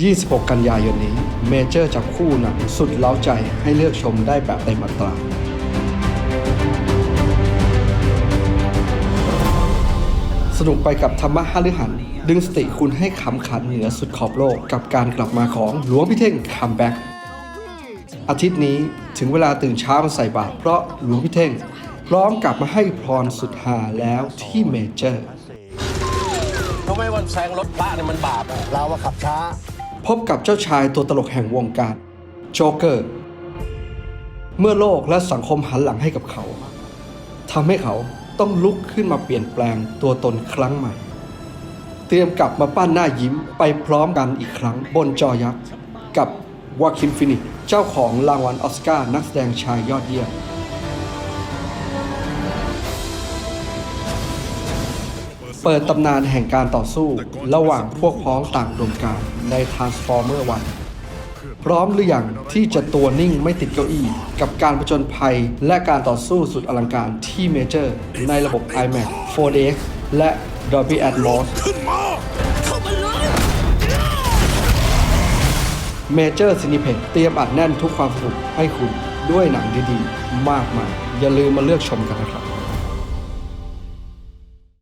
26 กันยายนนี้ เมเจอร์จับคู่หนังสุดเล้าใจให้เลือกชมได้แบบเต็มอัตราสนุกไปกับธรรมะหฤหัน ดึงสติคุณให้ขำขันเหนือสุดขอบโลกกับการกลับมาของหลวงพี่เท่งคัมแบ็กอาทิตย์นี้ถึงเวลาตื่นเช้ามาใส่บาตรเพราะหลวงพี่เท่ง พร้อมกลับมาให้พรสุดหาแล้วที่เมเจอร์รู้ไมว่าแซงรถพระเนี่ยมันบาปเราว่าขับช้า พบกับเจ้าชายตัวตลกแห่งวงการโจ๊กเกอร์ เมื่อโลกและสังคมหันหลังให้กับเขาทำให้เขาต้องลุกขึ้นมาเปลี่ยนแปลงตัวตนครั้งใหม่ เตรียมกลับมาปั้นหน้ายิ้มไปพร้อมกันอีกครั้งบนจอยักษ์ กับวาคินฟินิกเจ้าของรางวัลออสการ์นักแสดงชายยอดเยี่ยม เปิดตำนานแห่งการต่อสู้ ระหว่างพวกพ้องต่างอุดมการใน Transformer วันพร้อมหรือยังที่จะตัวนิ่งไม่ติดเก้าอี้ กับการผจญภัยและการต่อสู้สุดอลังการที่เมเจอร์ ในระบบ IMAX 4DX และ Dolby Atmos เมเจอร์ซินิเพ็เตรียมอัดแน่นทุกความสนุกให้คุณด้วยหนังดีๆ มากมาย อย่าลืมมาเลือกชมกันนะครับ